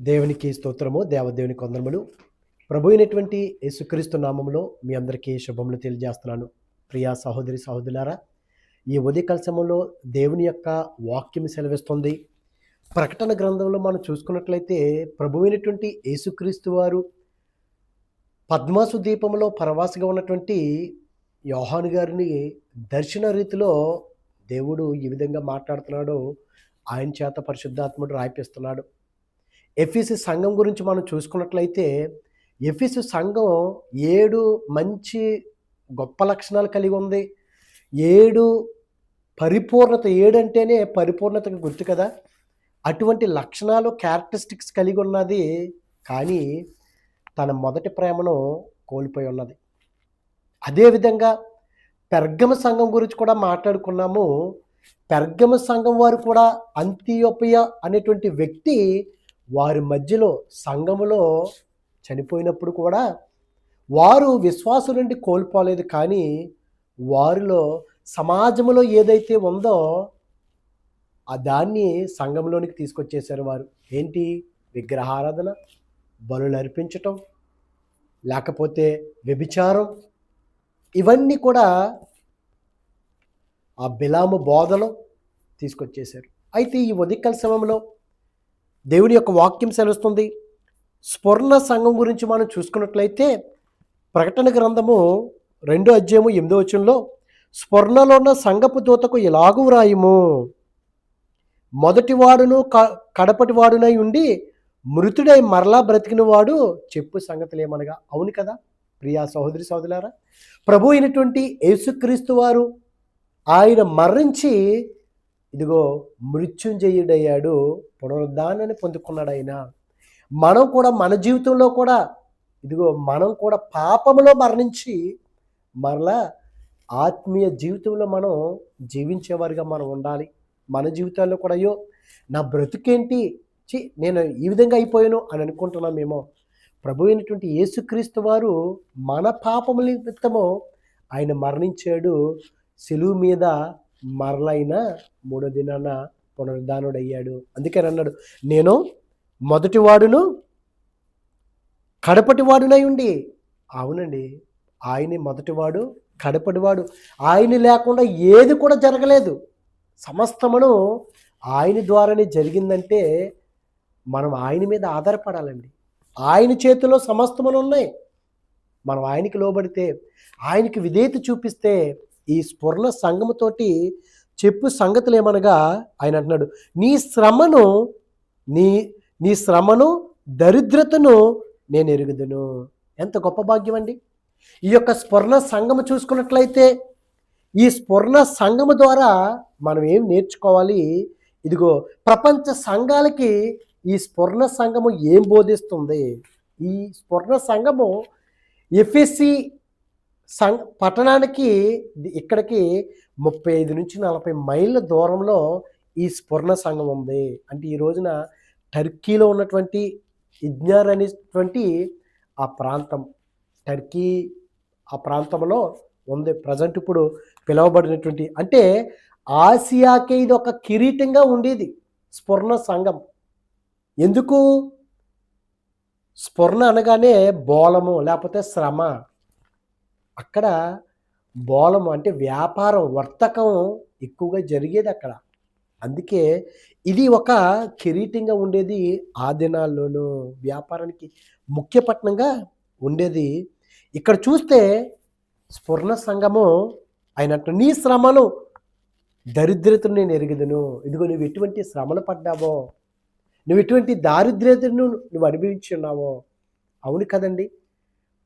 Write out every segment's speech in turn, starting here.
దేవునికి స్తోత్రము దేవదేవుని కొందరములు. ప్రభు అయినటువంటి యేసుక్రీస్తు నామంలో మీ అందరికీ శుభములు తెలియజేస్తున్నాను. ప్రియా సహోదరి సహోదరులారా ఈ ఉదయకాల సమయంలో దేవుని యొక్క వాక్యం సెలవిస్తుంది. ప్రకటన గ్రంథంలో మనం చూసుకున్నట్లయితే ప్రభు అయినటువంటి యేసుక్రీస్తు వారు పద్మాసు దీపంలో పరవాసగా ఉన్నటువంటి యోహాను గారిని దర్శన రీతిలో దేవుడు ఈ విధంగా మాట్లాడుతున్నాడు. ఆయన చేత పరిశుద్ధాత్ముడు రాయిపిస్తున్నాడు. ఎఫ్ఈసి సంఘం గురించి మనం చూసుకున్నట్లయితే ఎఫ్ఈసి సంఘం ఏడు మంచి గొప్ప లక్షణాలు కలిగి ఉంది. ఏడు పరిపూర్ణత ఏడు అంటేనే పరిపూర్ణతకు గుర్తు కదా. అటువంటి లక్షణాలు క్యారెక్టరిస్టిక్స్ కలిగి ఉన్నది కానీ తన మొదటి ప్రేమను కోల్పోయి ఉన్నది. అదేవిధంగా పెర్గమ సంఘం గురించి కూడా మాట్లాడుకున్నాము. పెర్గమ సంఘం వారు కూడా అంత్యోపయ అనేటువంటి వ్యక్తి వారి మధ్యలో సంఘములో చనిపోయినప్పుడు కూడా వారు విశ్వాసం నుండి కోల్పోలేదు కానీ వారిలో సమాజంలో ఏదైతే ఉందో ఆ దాన్ని సంఘంలోనికి తీసుకొచ్చేసారు వారు. ఏంటి? విగ్రహారాధన బలులు అర్పించటం లేకపోతే వ్యభిచారం. ఇవన్నీ కూడా ఆ బిలాము బోధలో తీసుకొచ్చేశారు. అయితే ఈ ఉదికల సమయంలో దేవుని యొక్క వాక్యం సెలవుస్తుంది స్వర్ణ సంఘం గురించి మనం చూసుకున్నట్లయితే ప్రకటన గ్రంథము రెండో అధ్యాయము ఎనిమిదో వచనంలో స్వర్ణలో ఉన్న సంగపు దూతకు ఇలాగూ వ్రాయము? మొదటివాడును క కడపటివాడునై ఉండి మృతుడై మరలా బ్రతికిన వాడు చెప్పు సంగతులు ఏమనగా? అవును కదా ప్రియా సహోదరి సహోదరులారా ప్రభు అయినటువంటి యేసుక్రీస్తు వారు ఆయన మరణించి ఇదిగో మృత్యుంజయుడయ్యాడు పునరుద్ధానాన్ని పొందుకున్నాడు ఆయన మనం కూడా మన జీవితంలో కూడా ఇదిగో మనం కూడా పాపములో మరణించి మరలా ఆత్మీయ జీవితంలో మనం జీవించేవారిగా మనం ఉండాలి. మన జీవితాల్లో కూడా అయ్యో నా బ్రతుకేంటి? చి నేను ఈ విధంగా అయిపోయాను అని అనుకుంటున్నామేమో ప్రభు అయినటువంటి యేసుక్రీస్తు వారు మన పాపముల నిమిత్తము ఆయన మరణించాడు. సెలువు మీద మరలైన మూడో దినాన పునరుద్ధానుడయ్యాడు. అందుకని అన్నాడు నేను మొదటి వాడును కడపటి వాడునై ఉండి. అవునండి ఆయనే మొదటివాడు కడపటివాడు ఆయన లేకుండా ఏది కూడా జరగలేదు. సమస్తమును ఆయన ద్వారానే జరిగిందంటే మనం ఆయన మీద ఆధారపడాలండి. ఆయన చేతిలో సమస్తములు ఉన్నాయి మనం ఆయనకి లోబడితే ఆయనకి విధేయత చూపిస్తే ఈ స్ఫురణ సంఘముతోటి చెప్పు సంగతులు ఏమనగా ఆయన అంటున్నాడు నీ శ్రమను నీ నీ శ్రమను దరిద్రతను నేను ఎరుగుదును. ఎంత గొప్ప భాగ్యం అండి. ఈ యొక్క స్ఫురణ సంఘము చూసుకున్నట్లయితే ఈ స్ఫురణ సంఘము ద్వారా మనం ఏం నేర్చుకోవాలి? ఇదిగో ప్రపంచ సంఘాలకి ఈ స్ఫురణ సంఘము ఏం బోధిస్తుంది? ఈ స్ఫురణ సంఘము ఎఫ్ఎస్సి సంఘ పట్టణానికి ఇక్కడికి ముప్పై ఐదు నుంచి నలభై మైళ్ళ దూరంలో ఈ స్ఫురణ సంఘం ఉంది. అంటే ఈ రోజున టర్కీలో ఉన్నటువంటి ఇజ్ఞార్ అనేటువంటి ఆ ప్రాంతం టర్కీ ఆ ప్రాంతంలో ఉంది. ప్రజెంట్ ఇప్పుడు పిలువబడినటువంటి అంటే ఆసియాకే ఇది ఒక కిరీటంగా ఉండేది స్ఫురణ సంఘం. ఎందుకు? స్ఫురణ అనగానే బోలము లేకపోతే శ్రమ. అక్కడ బోలము అంటే వ్యాపారం వర్తకం ఎక్కువగా జరిగేది అక్కడ. అందుకే ఇది ఒక కిరీటంగా ఉండేది ఆ దినాల్లోనూ. వ్యాపారానికి ముఖ్య పట్టణంగా ఉండేది. ఇక్కడ చూస్తే స్ఫుర్ణ సంఘము అయినట్టు నీ శ్రమను దరిద్రతను నేను ఎరుగుదును. ఇదిగో నువ్వు ఎటువంటి శ్రమలు పడ్డావో నువ్వు ఎటువంటి దారిద్ర్యతను నువ్వు అనుభవించి ఉన్నావో. అవును కదండి.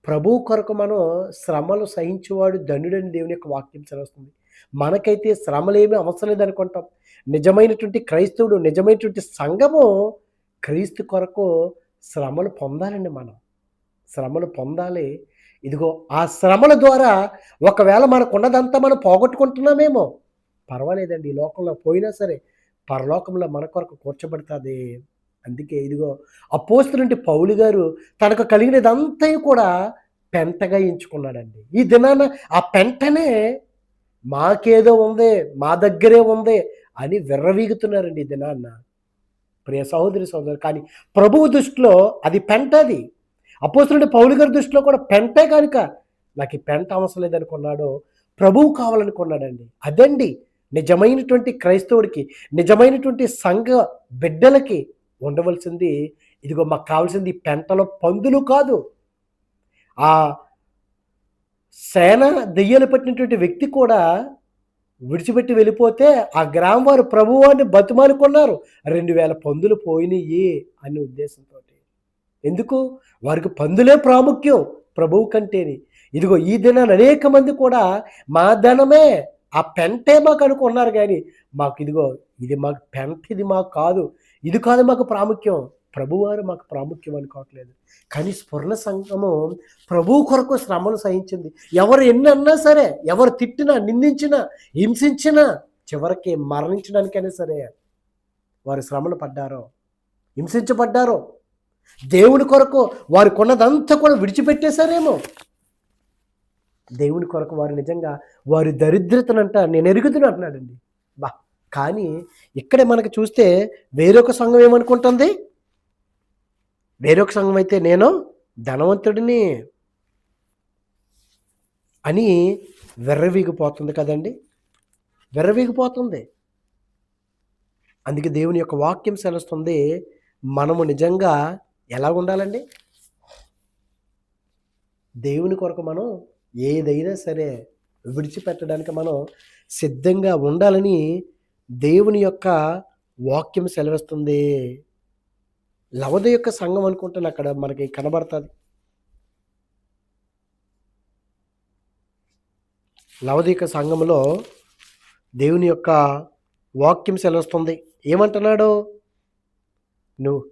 ప్రభు కొరకు మనం శ్రమలు సహించేవాడు ధనుడని దేవుని యొక్క వాక్యం చదువుతుంది మనకైతే శ్రమలు ఏమీ అవసరం లేదనుకుంటాం. నిజమైనటువంటి క్రైస్తవుడు నిజమైనటువంటి సంఘము క్రీస్తు కొరకు శ్రమలు పొందాలండి మనం. శ్రమలు పొందాలి. ఇదిగో ఆ శ్రమల ద్వారా ఒకవేళ మనకు ఉన్నదంతా మనం పోగొట్టుకుంటున్నామేమో పర్వాలేదండి. ఈ లోకంలో పోయినా సరే పరలోకంలో మన కొరకు కూర్చోబడుతుంది. అందుకే ఇదిగో అపోస్తులంటే పౌలు గారు తనకు కలిగినదంతా కూడా పెంటగా ఎంచుకున్నాడండి. ఈ దినాన ఆ పెంటనే మాకేదో ఉంది మా దగ్గరే ఉంది అని విర్రవీగుతున్నారండి ఈ దినాన్న ప్రియ సహోదరి సహోదరు కానీ ప్రభువు దృష్టిలో అది పెంటది అపోస్తులంటే పౌలు గారి దృష్టిలో కూడా పెంటే కనుక నాకు ఈ పెంట అవసరం లేదనుకున్నాడో ప్రభువు కావాలనుకున్నాడండి. అదండి నిజమైనటువంటి క్రైస్తవుడికి నిజమైనటువంటి సంఘ బిడ్డలకి ఉండవలసింది. ఇదిగో మాకు కావాల్సింది పెంటలో పందులు కాదు. ఆ సేన దెయ్యాలు పట్టినటువంటి వ్యక్తి కూడా విడిచిపెట్టి వెళ్ళిపోతే ఆ గ్రామం వారు ప్రభువాన్ని బతిమాలుకున్నారు రెండు వేల పందులు పోయినాయి అనే ఉద్దేశంతో ఎందుకు? వారికి పందులే ప్రాముఖ్యం ప్రభువు కంటేని. ఇదిగో ఈ దినాన్ని అనేక మంది కూడా మా ధనమే ఆ పెంటే మాకు అనుకున్నారు కానీ మాకు ఇదిగో ఇది మాకు పెంట ఇది మాకు కాదు. ఇది కాదు మాకు ప్రాముఖ్యం. ప్రభువారు మాకు ప్రాముఖ్యం అనుకోవట్లేదు కానీ స్ఫురణ సంఘము ప్రభు కొరకు శ్రమలు సహించింది. ఎవరు ఎన్ని అన్నా సరే ఎవరు తిట్టినా నిందించినా హింసించినా చివరికి మరణించడానికైనా సరే వారు శ్రమలు పడ్డారో హింసించబడ్డారో దేవుని కొరకు వారు కొన్నదంతా కూడా విడిచిపెట్టేశారేమో. దేవుని కొరకు వారు నిజంగా వారి దరిద్రతనంట నేను ఎరుగుతున్నా అంటున్నాడండి. బా. కానీ ఇక్కడే మనకు చూస్తే వేరొక సంఘం ఏమనుకుంటుంది? వేరొక సంఘం అయితే నేను ధనవంతుడిని అని వెర్రవీగిపోతుంది కదండి. వెర్రవీగిపోతుంది. అందుకే దేవుని యొక్క వాక్యం సెలస్తుంది మనము నిజంగా ఎలా ఉండాలండి? దేవుని కొరకు మనం ఏదైనా సరే విడిచిపెట్టడానికి మనం సిద్ధంగా ఉండాలని దేవుని యొక్క వాక్యం సెలవిస్తుంది. లవద యొక్క సంఘం అనుకుంటాను అక్కడ మనకి కనబడుతుంది. లవద యొక్క సంఘంలో దేవుని యొక్క వాక్యం సెలవుస్తుంది. ఏమంటున్నాడు? నువ్వు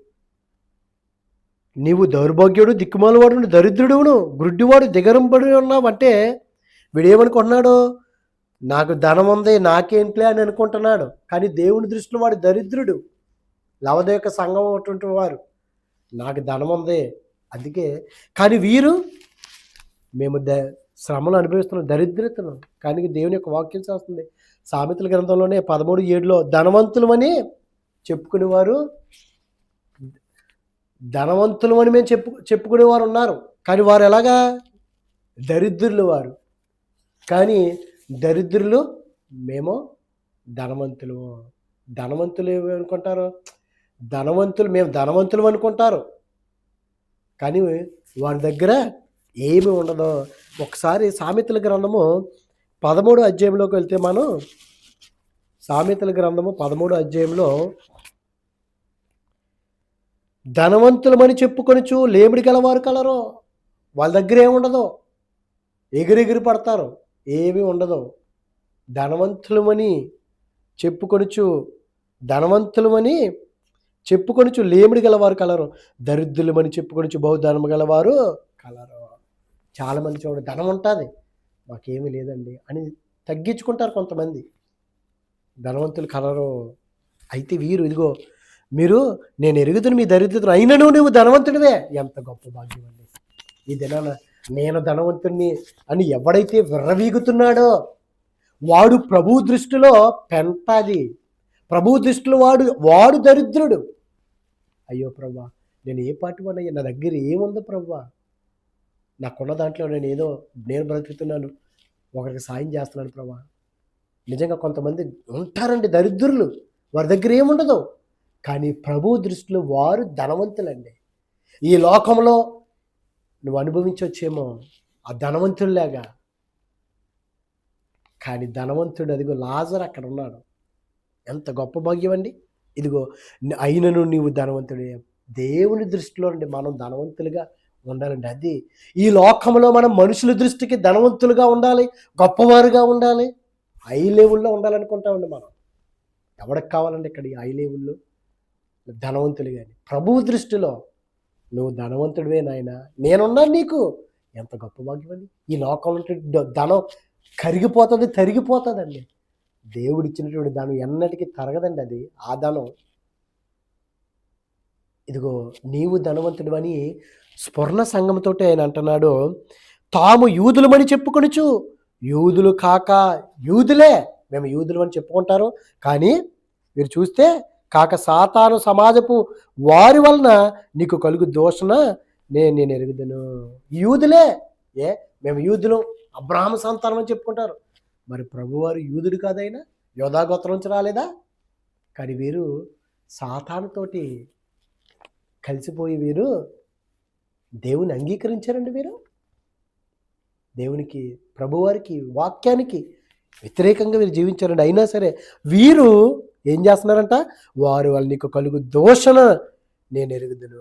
నీవు దౌర్భాగ్యుడు దిక్కుమాలవాడు దరిద్రుడును గుడ్డివాడు దిగరంబడి ఉన్నావు అంటే వీడేమనుకుంటున్నాడు? నాకు ధనం ఉంది నాకేంట్లే అని అనుకుంటున్నాడు. కానీ దేవుని దృష్టిలో వాడు దరిద్రుడు. లవద యొక్క సంఘం అటువంటి వారు. నాకు ధనం ఉంది అందుకే. కానీ వీరు మేము ద శ్రమలు అనుభవిస్తున్న దరిద్రతను. కానీ దేవుని యొక్క వాక్యం చేస్తుంది. సామెతల గ్రంథంలోనే పదమూడు ఏడులో ధనవంతులమని చెప్పుకునేవారు ధనవంతులు అని మేము చెప్పు చెప్పుకునేవారు ఉన్నారు. కానీ వారు ఎలాగా? దరిద్రులు వారు. కానీ దరిద్రులు మేము ధనవంతులు. ధనవంతులు ఏమి అనుకుంటారు? ధనవంతులు మేము ధనవంతులు అనుకుంటారు. కానీ వారి దగ్గర ఏమి ఉండదు. ఒకసారి సామెతల గ్రంథము పదమూడు అధ్యాయంలోకి వెళ్తే మనం సామెతల గ్రంథము పదమూడు అధ్యాయంలో ధనవంతులమని చెప్పుకొనిచు లేమిడి గలవారు కలరు? వాళ్ళ దగ్గర ఏముండదు ఎగిరెగిరి పడతారు. ఏమీ ఉండదు. ధనవంతులమని చెప్పుకొనుచు ధనవంతులమని చెప్పుకొనుచు లేమిడి గలవారు కలరు. దరిద్రులమని చెప్పుకొనుచు బహుధనము గలవారు కలరు. చాలామంది చూడ ధనం ఉంటుంది. మాకేమీ లేదండి అని తగ్గించుకుంటారు కొంతమంది. ధనవంతులు కలరు. అయితే వీరు ఇదిగో మీరు నేను ఎరుగుతున్న మీ దరిద్రతను అయినను నువ్వు ధనవంతుడివే. ఎంత గొప్ప భాగ్యం అండి. ఈ దినాన నేను ధనవంతుడిని అని ఎవడైతే విర్రవీగుతున్నాడో వాడు ప్రభు దృష్టిలో పెంటాది ప్రభు దృష్టిలో వాడు వాడు దరిద్రుడు. అయ్యో ప్రభా నేను ఏ పాటి వాడయ్యా నా దగ్గర ఏముందో ప్రభా నాకున్న దాంట్లో నేను ఏదో నేను బ్రతుకుతున్నాను. ఒకరికి సాయం చేస్తున్నాను ప్రభా నిజంగా కొంతమంది ఉంటారండి దరిద్రులు. వారి దగ్గర ఏముండదు. కానీ ప్రభు దృష్టిలో వారు ధనవంతులండి. ఈ లోకంలో నువ్వు అనుభవించవచ్చేమో ఆ ధనవంతుల్లాగా కానీ ధనవంతుడు అదిగో లాజర్ అక్కడ ఉన్నాడు. ఎంత గొప్ప భాగ్యం అండి. ఇదిగో అయినను నీవు ధనవంతుడే. దేవుని దృష్టిలో నుండి మనం ధనవంతులుగా ఉండాలండి. అది ఈ లోకంలో మనం మనుషుల దృష్టికి ధనవంతులుగా ఉండాలి గొప్పవారుగా ఉండాలి. హై లెవెల్లో ఉండాలనుకుంటామండి మనం. ఎవరికి కావాలండి ఇక్కడ ఈ హై లెవెల్లో? ధనవంతులు కానీ. ప్రభువు దృష్టిలో నువ్వు ధనవంతుడివే నాయన. నేనున్నాను నీకు. ఎంత గొప్ప భాగ్యం అండి ఈ లోకంలో ధనం కరిగిపోతుంది తరిగిపోతుందండి. దేవుడు ఇచ్చినటువంటి ధనం ఎన్నటికీ తరగదండి అది. ఆ ధనం ఇదిగో నీవు ధనవంతుడు అని స్ఫురణ సంఘంతో ఆయన అంటున్నాడు. తాము యూదులమని చెప్పుకొనిచు యూదులు కాక యూదులే. మేము యూదులు అని చెప్పుకుంటారు. కానీ మీరు చూస్తే కాక సాతాను సమాజపు వారి వలన నీకు కలుగు దోషణ నేను నేను ఎరుగుదను. యూదులే ఏ? మేము యూదులు. అబ్రాహ్మ సంతానం అని చెప్పుకుంటారు. మరి ప్రభువారు యూదుడు కాదైనా? యోధాగోత్రం నుంచి రాలేదా? కానీ వీరు సాతానుతోటి కలిసిపోయి వీరు దేవుని అంగీకరించారండి వీరు. దేవునికి ప్రభువారికి వాక్యానికి వ్యతిరేకంగా వీరు జీవించారండి. అయినా సరే వీరు ఏం చేస్తున్నారంట? వారు వాళ్ళ నీకు కలుగు దోషణ నేను ఎరుగుదును.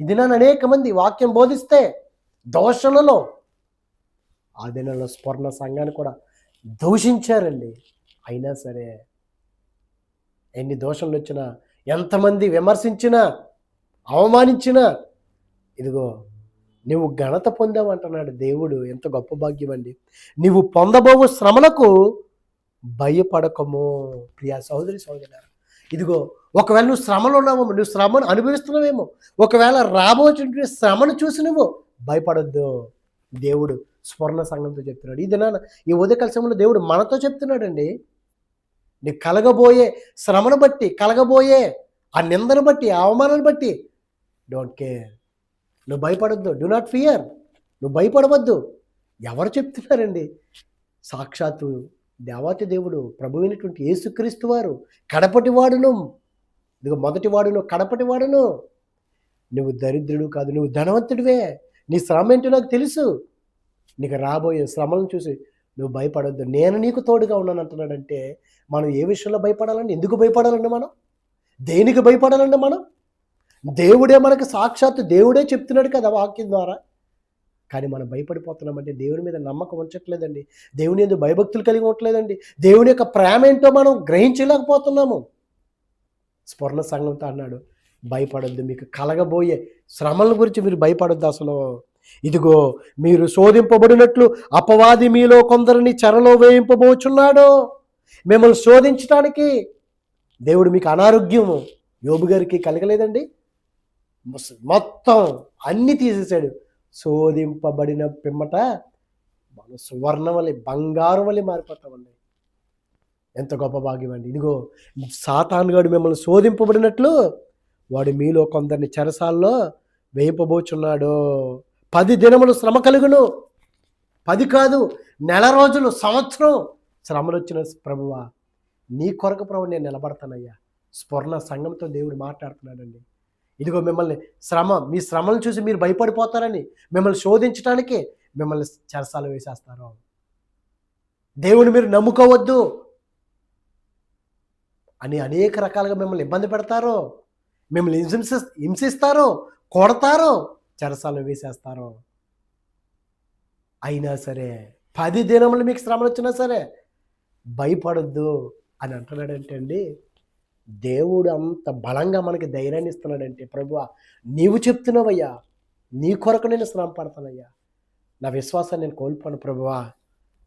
ఇది నన్ను అనేక మంది వాక్యం బోధిస్తే దోషణలో ఆ దినంలో స్వర్ణ సంఘాన్ని కూడా దూషించారండి. అయినా సరే ఎన్ని దోషణలు వచ్చినా ఎంతమంది విమర్శించినా అవమానించినా ఇదిగో నువ్వు ఘనత పొందావంటున్నాడు దేవుడు. ఎంత గొప్ప భాగ్యం అండి నువ్వు పొందబోవు శ్రమలకు భయపడకము ప్రియా సహోదరి సహోదరు ఇదిగో ఒకవేళ నువ్వు శ్రమలో ఉన్నావు నువ్వు శ్రమను అనుభవిస్తున్నావేమో ఒకవేళ రాబోయేటువంటి శ్రమను చూసి నువ్వు భయపడద్దు. దేవుడు స్వర్ణ సంఘంతో చెప్తున్నాడు. ఇది నాన్న ఈ ఉదయకాల సమయంలో దేవుడు మనతో చెప్తున్నాడండి. నీకు కలగబోయే శ్రమను బట్టి కలగబోయే ఆ నిందను బట్టి అవమానాన్ని బట్టి డోంట్ కేర్. నువ్వు భయపడద్దు. Do not fear. నువ్వు భయపడవద్దు. ఎవరు చెప్తున్నారండి? సాక్షాత్తు దేవాతి దేవుడు ప్రభువైనటువంటి యేసుక్రీస్తు వారు కడపటి వాడును. ఇదిగో మొదటి వాడును కడపటి వాడును. నువ్వు దరిద్రుడు కాదు నువ్వు ధనవంతుడివే. నీ శ్రమ ఏంటో నాకు తెలుసు. నీకు రాబోయే శ్రమలను చూసి నువ్వు భయపడొద్దు. నేను నీకు తోడుగా ఉన్నాను అంటున్నాడంటే మనం ఏ విషయంలో భయపడాలండి? ఎందుకు భయపడాలండి మనం? దేనికి భయపడాలండి మనం? దేవుడే మనకు సాక్షాత్తు దేవుడే చెప్తున్నాడు కదా వాక్యం ద్వారా. కానీ మనం భయపడిపోతున్నామంటే దేవుని మీద నమ్మకం ఉంచట్లేదండి. దేవుని ఎందుకు భయభక్తులు కలిగి ఉండట్లేదండి. దేవుని యొక్క ప్రేమ ఏంటో మనం గ్రహించలేకపోతున్నాము. స్వర్ణ సంఘంతో అన్నాడు భయపడొద్దు మీకు కలగబోయే శ్రమల గురించి మీరు భయపడొద్దు అసలు. ఇదిగో మీరు శోధింపబడినట్లు అపవాది మీలో కొందరిని చెరలో వేయింపబోచున్నాడు. మిమ్మల్ని శోధించడానికి దేవుడు మీకు అనారోగ్యము. యోబు గారికి కలగలేదండి. మొత్తం అన్నీ తీసేశాడు. శోధింపబడిన పిమ్మట మన సువర్ణం బంగారం వలె మారిపోతామండి. ఎంత గొప్ప భాగ్యం అండి. ఇదిగో సాతానుగాడు మిమ్మల్ని శోధింపబడినట్లు వాడు మీలో కొందరిని చెరసాల్లో వేయింపబోచున్నాడు పది దినములు శ్రమ కలుగును. పది కాదు నెల రోజులు సంవత్సరం శ్రమలు వచ్చిన ప్రభువా నీ కొరకు ప్రభు నేను నిలబడతానయ్యా. స్వర్ణ సంఘంతో దేవుడు మాట్లాడుతున్నాడండి. ఇదిగో మిమ్మల్ని శ్రమ మీ శ్రమను చూసి మీరు భయపడిపోతారని మిమ్మల్ని శోధించడానికి మిమ్మల్ని చెరసాలు వేసేస్తారు. దేవుని మీరు నమ్ముకోవద్దు అని అనేక రకాలుగా మిమ్మల్ని ఇబ్బంది పెడతారు. మిమ్మల్ని హింసి హింసిస్తారు కొడతారు చెరసాలు వేసేస్తారు. అయినా సరే పది దినములు మీకు శ్రమలు వచ్చినా సరే భయపడొద్దు అని అంటున్నాడంటే అండి దేవుడు అంత బలంగా మనకి ధైర్యాన్ని ఇస్తున్నాడంటే ప్రభు నీవు చెప్తున్నావయ్యా నీ కొరకు నేను శ్రమ పడతానయ్యా. నా విశ్వాసాన్ని నేను కోల్పోను ప్రభువా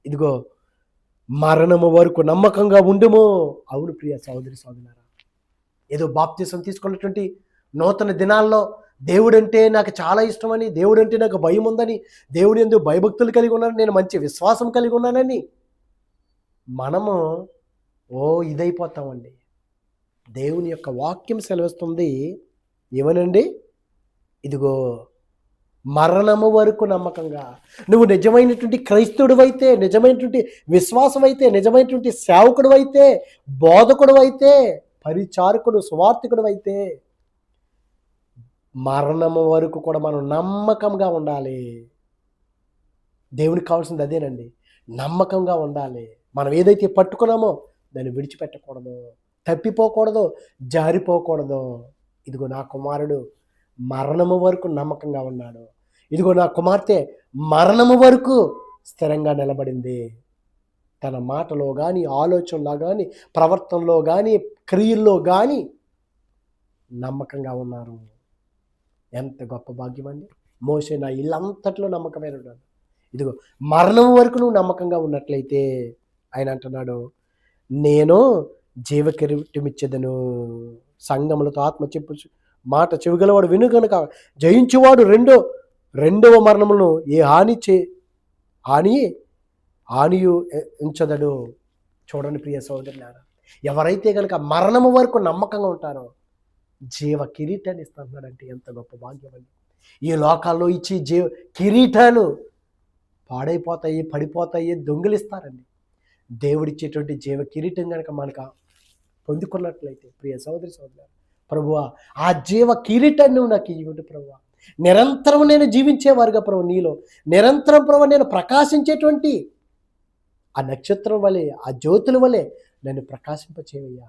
ఇదిగో మరణము వరకు నమ్మకంగా ఉండుము. అవును ప్రియ సహోదరి సోదరులారా ఏదో బాప్తీసం తీసుకున్నటువంటి నూతన దినాల్లో దేవుడంటే నాకు చాలా ఇష్టమని దేవుడంటే నాకు భయం ఉందని దేవుడు ఎందుకు భయభక్తులు కలిగి ఉన్నాను నేను మంచి విశ్వాసం కలిగి ఉన్నానని మనము ఓ ఇదైపోతామండి. దేవుని యొక్క వాక్యం సెలవిస్తుంది. ఏమనండి? ఇదిగో మరణము వరకు నమ్మకంగా. నువ్వు నిజమైనటువంటి క్రైస్తవుడు అయితే నిజమైనటువంటి విశ్వాసం అయితే నిజమైనటువంటి సేవకుడు అయితే బోధకుడు అయితే పరిచారకుడు సువార్థికుడు అయితే మరణము వరకు కూడా మనం నమ్మకంగా ఉండాలి. దేవునికి కావాల్సింది అదేనండి. నమ్మకంగా ఉండాలి. మనం ఏదైతే పట్టుకున్నామో దాన్ని విడిచిపెట్టకూడదు. తప్పిపోకూడదు జారిపోకూడదు. ఇదిగో నా కుమారుడు మరణము వరకు నమ్మకంగా ఉన్నాడు. ఇదిగో నా కుమార్తె మరణము వరకు స్థిరంగా నిలబడింది. తన మాటలో కానీ ఆలోచనలో కానీ ప్రవర్తనలో కానీ క్రియల్లో కానీ నమ్మకంగా ఉన్నారు. ఎంత గొప్ప భాగ్యం అండి. మోసే నా ఇల్లంతట్లో నమ్మకమైన ఉన్నాడు ఇదిగో మరణం వరకు నువ్వు నమ్మకంగా ఉన్నట్లయితే ఆయన అంటున్నాడు నేను జీవకిరీటమిచ్చేదను. సంగములతో ఆత్మ చెప్పు మాట చెవిగలవాడు విను కనుక జయించువాడు రెండో రెండవ మరణములను ఏ హాని చే హాని హానియు ఉంచదడు. చూడండి ప్రియ సోదరులారా ఎవరైతే కనుక మరణము వరకు నమ్మకంగా ఉంటారో జీవ కిరీటాన్ని ఇస్తున్నాడంటే ఎంత గొప్ప భాగ్యం అండి ఈ లోకాల్లో ఇచ్చి జీవ కిరీటాలు పాడైపోతాయి పడిపోతాయి దొంగిలిస్తారండి. దేవుడిచ్చేటువంటి జీవ కిరీటం కనుక మనకు పొందుకున్నట్లయితే ప్రియ సోదరి సోదరు ప్రభువా ఆ జీవ కిరీటాన్ని నువ్వు నాకు ఇవ్వండి ప్రభువా నిరంతరం నేను జీవించేవారుగా ప్రభు నీలో నిరంతరం ప్రభు నేను ప్రకాశించేటువంటి ఆ నక్షత్రం వలె ఆ జ్యోతుల వలె నన్ను ప్రకాశింపచేవయ్యా.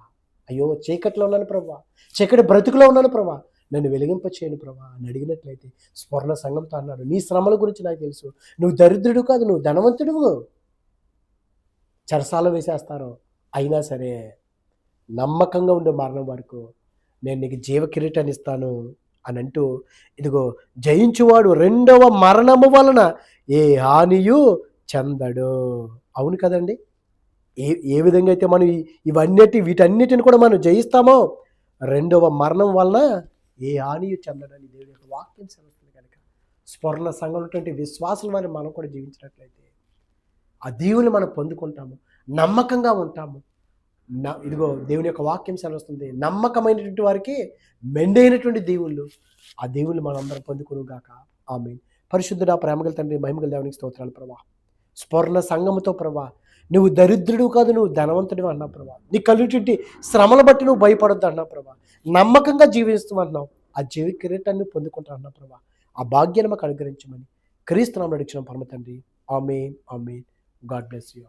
అయ్యో చీకట్లో ఉన్నాను ప్రభా చీకటి బ్రతుకులో ఉన్నాను ప్రభా నన్ను వెలిగింపచేయను ప్రభా అని అడిగినట్లయితే స్వర్ణ సంఘంతో అన్నాడు నీ శ్రమల గురించి నాకు తెలుసు. నువ్వు దరిద్రుడు కాదు నువ్వు ధనవంతుడు చరసాలు వేసేస్తారు అయినా సరే నమ్మకంగా ఉండే మరణం వరకు నేను నీకు జీవ కిరీటాన్ని ఇస్తాను అని అంటూ ఇదిగో జయించువాడు రెండవ మరణము వలన ఏ హానియు చెందడు. అవును కదండి? ఏ ఏ విధంగా అయితే మనం ఇవన్నిటి వీటన్నిటిని కూడా మనం జయిస్తామో రెండవ మరణం వలన ఏ హానియు చెందడని దేవుని యొక్క వాక్యం సెలవుస్తుంది కనుక స్వర్ణ సంఘం ఉన్నటువంటి విశ్వాసం వారిని మనం కూడా జీవించినట్లయితే ఆ దీవుని మనం పొందుకుంటాము నమ్మకంగా ఉంటాము. నా ఇదిగో దేవుని యొక్క వాక్యం సెలవుస్తుంది. నమ్మకమైనటువంటి వారికి మెండైనటువంటి దేవుళ్ళు ఆ దేవుళ్ళు మనందరం పొందుకునుగాక. ఆమె పరిశుద్ధుడ ప్రేమగల తండ్రి మహిమగల దేవునికి స్తోత్రాలు ప్రభా. స్ఫర్ణ సంగముతో ప్రభా నువ్వు దరిద్రుడు కాదు నువ్వు ధనవంతుడు అన్నా ప్రభా. నీ కలిగినటువంటి శ్రమల బట్టి నువ్వు భయపడొద్దు అన్నా ప్రభా. నమ్మకంగా జీవిస్తూ అన్నావు ఆ జీవి కిరీటాన్ని పొందుకుంటా అన్నా ప్రభా. ఆ భాగ్యాన్ని మాకు అనుగ్రహించమని క్రీస్తునామం నడిచిన పరమ తండ్రి. ఆమె ఆమె గాడ్ బ్లెస్ యూ